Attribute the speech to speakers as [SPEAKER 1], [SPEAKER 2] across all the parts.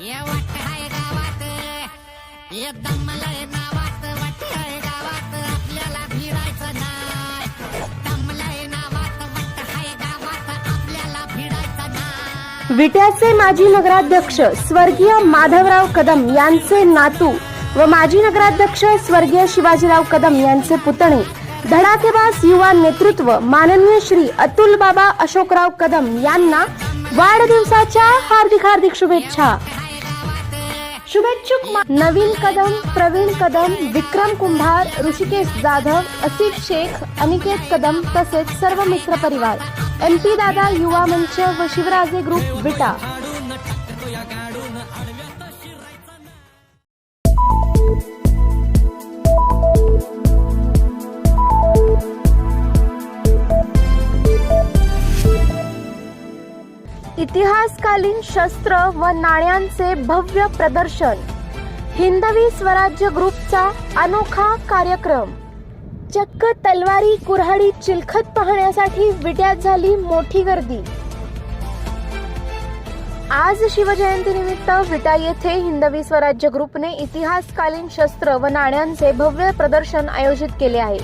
[SPEAKER 1] ये वाट हाय गावात एकदम लय नावात वाट हाय गावात आपल्याला भिडायचं नावात वाट हाय गावात आपल्याला भिडायचं
[SPEAKER 2] विट्याचे माजी नगराध्यक्ष स्वर्गीय माधवराव कदम यांचे नातू व माजी नगराध्यक्ष स्वर्गीय शिवाजीराव कदम यांचे पुतणे धडाकेबाज युवा नेतृत्व माननीय श्री अतुल बाबा अशोकराव कदम यांना वाढदिवसाच्या हार्दिक हार्दिक शुभेच्छा. शुभेच्छुक नवीन कदम प्रवीण कदम विक्रम कुंभार ऋषिकेश जाधव असिफ शेख अनिकेत कदम तसेच सर्व मित्र परिवार. एम पी दादा युवा मंच व शिवराजे ग्रुप विटा. इतिहासकालीन शस्त्र व नाण्यांचे भव्य प्रदर्शन. हिंदवी स्वराज्य ग्रुपचा अनोखा कार्यक्रम. चक्क तलवारी कुऱ्हाडी चिलखत पाहण्यासाठी विट्यात झाली मोठी गर्दी. आज शिवजयंतीनिमित्त विटा येथे हिंदवी स्वराज्य ग्रुपने इतिहासकालीन शस्त्र व नाण्यांचे भव्य प्रदर्शन आयोजित केले आहे.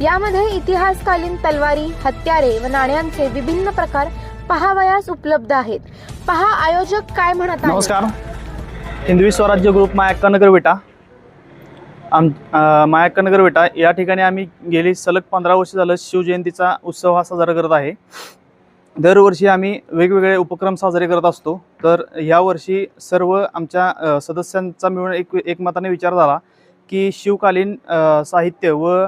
[SPEAKER 2] यामध्ये इतिहासकालीन तलवारी हत्यारे व नाण्यांचे विभिन्न प्रकार पहावयास उपलब्ध आहेत. पहा आयोजक काय म्हणत आहेत.
[SPEAKER 3] नमस्कार. हिंदवी स्वराज्य ग्रुप मायाक्कानगर विटा. आम अ, मायाक्कानगर विटा. या ठिकाणी आम्ही गेली सलग पंधरा वर्ष झालं शिवजयंतीचा उत्सव हा साजरा करत आहे. दरवर्षी आम्ही वेगवेगळे उपक्रम साजरे करत असतो. तर यावर्षी सर्व आमच्या सदस्यांचा मिळून एक एकमताने विचार झाला की शिवकालीन साहित्य व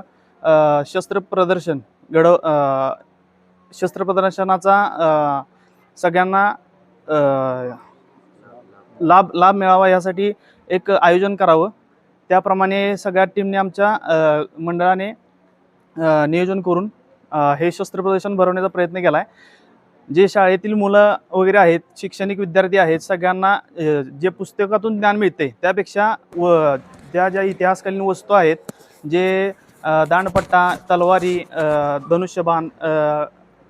[SPEAKER 3] शस्त्र प्रदर्शन घडव शस्त्र प्रदर्शनाचा सगळ्यांना लाभ लाभ मिळावा यासाठी एक आयोजन करावं. त्याप्रमाणे सगळ्या टीमने आमच्या मंडळाने नियोजन करून हे शस्त्र प्रदर्शन भरवण्याचा प्रयत्न केला आहे जे शाळेतील मुलं वगैरे आहेत शैक्षणिक विद्यार्थी आहेत सगळ्यांना जे पुस्तकातून ज्ञान मिळते त्यापेक्षा व त्या ज्या इतिहासकालीन वस्तू आहेत जे दांडपट्टा तलवारी धनुष्यबाण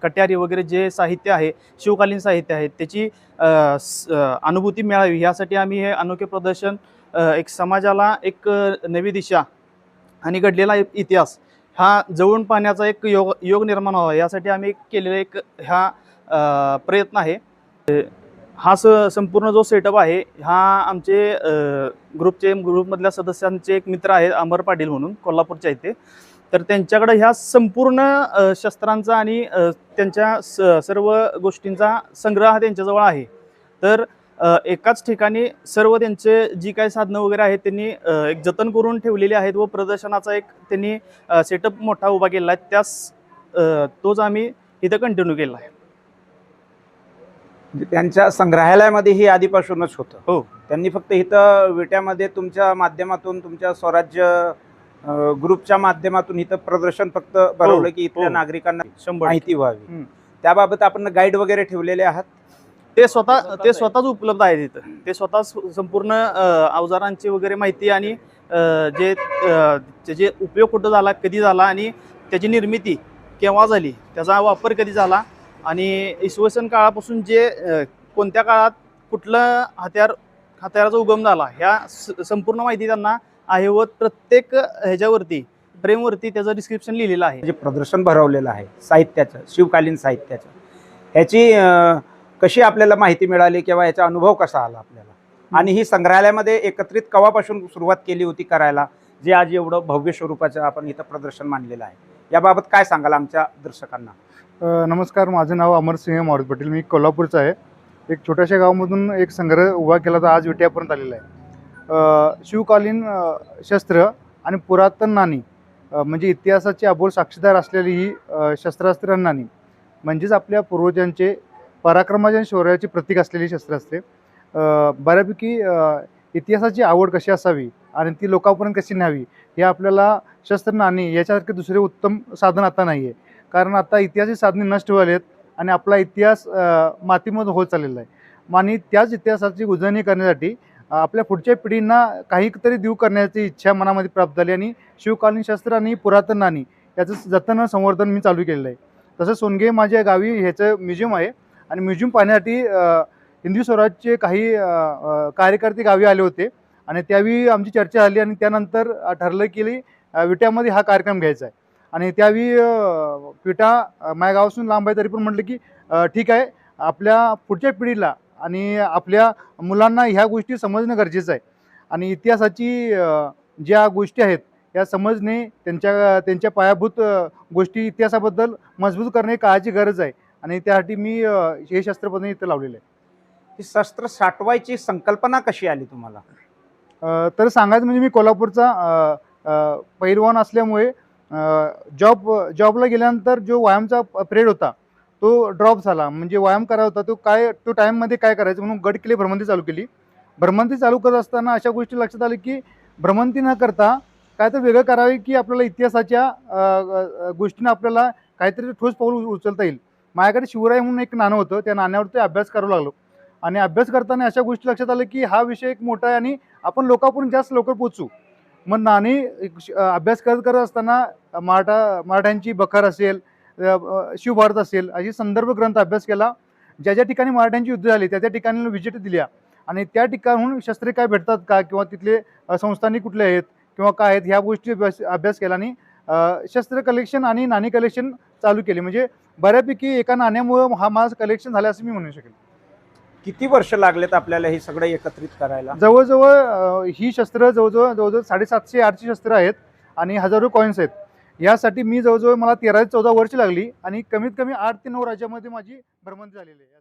[SPEAKER 3] कट्यारी वगैरे जे साहित्य आहे शिवकालीन साहित्य आहे त्याची स- अनुभूती मिळावी. यासाठी आम्ही हे अनोखे प्रदर्शन एक समाजाला एक नवी दिशा आणि घडलेला इतिहास हा जवळून पाहण्याचा एक योग योग निर्माण व्हावा. यासाठी आम्ही केलेला एक ह्या प्रयत्न आहे. हा स संपूर्ण जो सेटअप आहे हा आमचे ग्रुपचे ग्रुपमधल्या सदस्यांचे एक मित्र आहेत अमर पाटील म्हणून कोल्हापूरच्या इथे तर त्यांच्याकडे ह्या संपूर्ण शस्त्रांचा आणि त्यांच्या स सर्व गोष्टींचा संग्रह हा त्यांच्याजवळ आहे. तर एकाच ठिकाणी सर्व त्यांचे जी काही साधनं वगैरे आहेत त्यांनी एक जतन करून ठेवलेली आहेत व प्रदर्शनाचा एक त्यांनी सेटअप मोठा उभा केला आहे. त्यास तोच आम्ही इथं कंटिन्यू केला आहे.
[SPEAKER 4] म्हणजे त्यांच्या संग्रहालयामध्ये हे आधीपासूनच होतं.
[SPEAKER 3] हो.
[SPEAKER 4] त्यांनी फक्त इथं विट्यामध्ये तुमच्या माध्यमातून तुमच्या स्वराज्य ग्रुपच्या माध्यमातून इथं प्रदर्शन फक्त भरवलं की इथल्या
[SPEAKER 3] हो.
[SPEAKER 4] नागरिकांना
[SPEAKER 3] शंभर
[SPEAKER 4] माहिती व्हावी. त्याबाबत आपण गाईड वगैरे ठेवलेले आहात
[SPEAKER 3] ते स्वतः ते स्वतःच उपलब्ध आहेत इथं ते स्वतः संपूर्ण अवजारांची वगैरे माहिती आणि जे त्याचे उपयोग कुठं झाला कधी झाला आणि त्याची निर्मिती केव्हा झाली त्याचा वापर कधी झाला आणि इसवी काळापासून जे कोणत्या काळात कुठलं हत्यार हत्याराचा उगम झाला ह्या संपूर्ण माहिती त्यांना आहे व प्रत्येक ह्याच्यावरती फ्रेमवरती त्याचं डिस्क्रिप्शन लिहिलेलं आहे.
[SPEAKER 4] जे प्रदर्शन भरवलेलं आहे साहित्याचं शिवकालीन साहित्याचं ह्याची कशी आपल्याला माहिती मिळाली किंवा याचा अनुभव कसा आला आपल्याला? आणि ही संग्रहालयामध्ये एकत्रित कवापासून सुरुवात केली होती करायला जे आज एवढं भव्य स्वरूपाचं आपण इथं प्रदर्शन मांडलेलं आहे. याबाबत काय सांगाल आमच्या दर्शकांना?
[SPEAKER 5] नमस्कार माझं नाव अमरसिंह मारुत पाटील. मी कोल्हापूरचा आहे. एक छोट्याशा गावामधून एक संग्रह उभा केला तर आज विट्यापर्यंत आलेला आहे. शिवकालीन शस्त्र आणि पुरातन नाणी म्हणजे इतिहासाची अबोल साक्षीदार असलेली ही शस्त्रास्त्र नाणी म्हणजेच आपल्या पूर्वजांचे पराक्रमाच्या आणि शौर्याचे प्रतीक असलेली शस्त्रास्त्रे. बऱ्यापैकी इतिहासाची आवड कशी असावी आणि ती लोकांपर्यंत कशी न्यावी हे आपल्याला शस्त्र नाणी याच्यासारखे दुसरे उत्तम साधन आता नाही आहे कारण आता इतिहासाची साधने नष्ट व्हायला आहेत आणि आपला इतिहास मातीमध्ये होत चाललेला आहे. आणि त्याच इतिहासाची उजळणी करण्यासाठी आपल्या पुढच्या पिढींना काही तरी देऊ करण्याची इच्छा मनामध्ये प्राप्त झाली आणि शिवकालीन शास्त्र आणि पुरातन नाणी याचं जतन संवर्धन मी चालू केलेलं आहे. तसंच सोनगे माझ्या गावी ह्याचं म्युझियम आहे आणि म्युझियम पाहण्यासाठी हिंदू हिंदवी स्वराजचे काही कार्यकर्ते गावी आले होते आणि त्यावेळी आमची चर्चा झाली आणि त्यानंतर ठरलं की विट्यामध्ये हा कार्यक्रम घ्यायचा आहे. आणि त्यावेळी विटा माझ्या गावापासून लांब आहे तरी पण म्हटलं की ठीक आहे आपल्या पुढच्या पिढीला आणि आपल्या मुलांना ह्या गोष्टी समजणं गरजेचं आहे. आणि इतिहासाची ज्या गोष्टी आहेत या समजणे त्यांच्या त्यांच्या पायाभूत गोष्टी इतिहासाबद्दल मजबूत करणे काळाची गरज आहे. आणि त्यासाठी मी हे शस्त्रपणे इथं लावलेलं आहे
[SPEAKER 4] ही शस्त्र साठवायची संकल्पना कशी आली तुम्हाला?
[SPEAKER 5] तर सांगायचं म्हणजे मी कोल्हापूरचा पैलवान असल्यामुळे जॉब जॉबला गेल्यानंतर जो व्यायामचा पिरियड होता तो ड्रॉप झाला. म्हणजे व्यायाम करा होता तो काय तो टाईममध्ये काय करायचं? म्हणून गट केली भ्रमंती चालू केली. भ्रमंती चालू करत असताना अशा गोष्टी लक्षात आल्या की भ्रमंती न करता काय तर वेगळं करावे की आपल्याला इतिहासाच्या अ, गोष्टीनं आपल्याला काहीतरी ठोस पाऊल उचलता येईल. माझ्याकडे शिवराय म्हणून एक नाणं होतं. त्या नाण्यावरती अभ्यास करावं लागलो. आणि अभ्यास करताना अशा गोष्टी लक्षात आल्या की हा विषय एक मोठा आहे आणि आपण लोकांपर्यंत जास्त लवकर पोचू मग नाणी श- अभ्यास करत करत असताना मराठा मराठ्यांची बखर असेल शिवभारत असेल अशी संदर्भ ग्रंथ अभ्यास केला. ज्या ज्या ठिकाणी मराठ्यांची युद्ध झाली त्या त्या ठिकाणी व्हिजिट दिल्या. आणि त्या ठिकाणहून शस्त्रे काय भेटतात का? किंवा तिथले अ, संस्थानिक कुठले आहेत? किंवा काय आहेत? ह्या गोष्टी अभ्यास अभ्यास केला आणि शस्त्र कलेक्शन आणि नाणी कलेक्शन चालू केले. म्हणजे बऱ्यापैकी एका नाण्यामुळं हा माझं कलेक्शन झालं असं मी म्हणू शकेल
[SPEAKER 4] किती वर्ष लागलेत आपल्याला हे सगळं एकत्रित करायला?
[SPEAKER 5] जवळजवळ ही शस्त्र जवळजवळ जवळजवळ साडेसातशे आठशे शस्त्र आहेत आणि हजारो कॉईन्स आहेत. यासाठी मी जवळजवळ मला तेरा ते चौदा वर्ष लागली आणि कमीत कमी आठ ते नऊ राज्यामध्ये माझी भ्रमंती झालेली आहे.